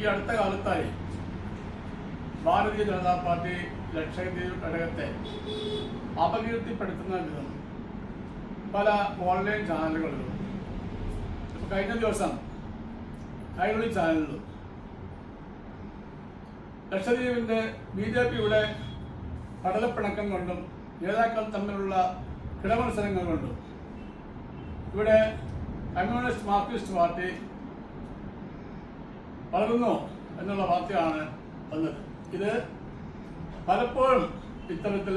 ഈ അടുത്ത കാലത്തായി ഭാരതീയ ജനതാ പാർട്ടി ലക്ഷദ്വീപ് ഘടകത്തെ അപകീർത്തിപ്പെടുത്തുന്ന വിധം പല ഓൺലൈൻ ചാനലുകളിലും കഴിഞ്ഞ ദിവസം കൈരളി ചാനലിലും ലക്ഷദ്വീപിന്റെ ബി ജെ പിയുടെ കടലപ്പിണക്കം കൊണ്ടും നേതാക്കൾ തമ്മിലുള്ള കിടമത്സരങ്ങൾ കൊണ്ടും ഇവിടെ കമ്മ്യൂണിസ്റ്റ് മാർക്സിസ്റ്റ് പാർട്ടി വളരുന്നു എന്നുള്ള വാർത്തയാണ് വന്നത്. ഇത് പലപ്പോഴും ഇത്തരത്തിൽ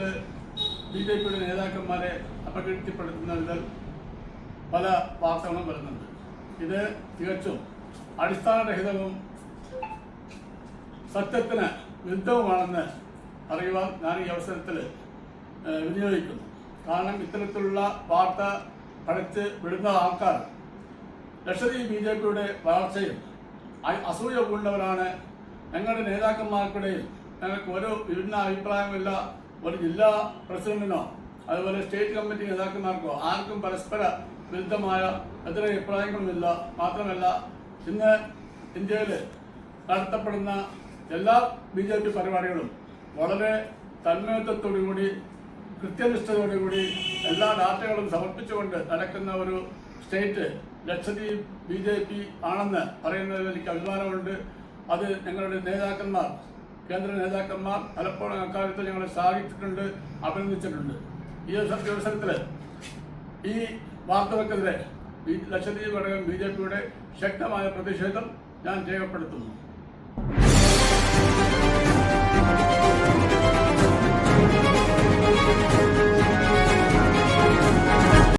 ബി ജെ പിയുടെ നേതാക്കന്മാരെ അപകീർത്തിപ്പെടുത്തുന്ന വിധം പല വാർത്തകളും വരുന്നുണ്ട്. ഇത് തികച്ചും അടിസ്ഥാനരഹിതവും സത്യത്തിന് വിരുദ്ധവുമാണെന്ന് അറിയുവാൻ ഞാൻ ഈ അവസരത്തിൽ വിനിയോഗിക്കുന്നു. കാരണം ഇത്തരത്തിലുള്ള വാർത്ത പഠിച്ച് വിടുന്ന ആൾക്കാർ ലക്ഷദ്വീപ് ബി ജെ പിയുടെ വളർച്ചയും അസൂയ കൂടുന്നവരാണ് ഞങ്ങളുടെ നേതാക്കന്മാർക്കിടയിൽ ഞങ്ങൾക്ക് ഒരു വിഭിന്ന അഭിപ്രായമില്ല ഒരു ജില്ലാ പ്രസിഡന്റിനോ അതുപോലെ സ്റ്റേറ്റ് കമ്മിറ്റി നേതാക്കന്മാർക്കോ ആർക്കും പരസ്പര വിരുദ്ധമായ എത്ര അഭിപ്രായങ്ങളുമില്ല മാത്രമല്ല ഇന്ന് ഇന്ത്യയിൽ നടത്തപ്പെടുന്ന എല്ലാ ബി ജെ പി പരിപാടികളും വളരെ തന്മയത്വത്തോടുകൂടി കൃത്യനിഷ്ഠതയോടുകൂടി എല്ലാ ഡാറ്റകളും സമർപ്പിച്ചുകൊണ്ട് നടക്കുന്ന ഒരു state Lakshadweep B J P ആണെന്ന് പറയുന്നതിൽ എനിക്ക് അഭിമാനമുണ്ട്. അത് ഞങ്ങളുടെ നേതാക്കന്മാർ കേന്ദ്ര നേതാക്കന്മാർ പലപ്പോഴും അക്കാര്യത്തിൽ ഞങ്ങളെ സാധിച്ചിട്ടുണ്ട് അഭിനന്ദിച്ചിട്ടുണ്ട്. ഈ അവസരത്തിൽ ഈ വാർത്തകൾക്കെതിരെ ലക്ഷദ്വീപ് ഘടകം ബി ജെ പിയുടെ ശക്തമായ പ്രതിഷേധം ഞാൻ രേഖപ്പെടുത്തുന്നു.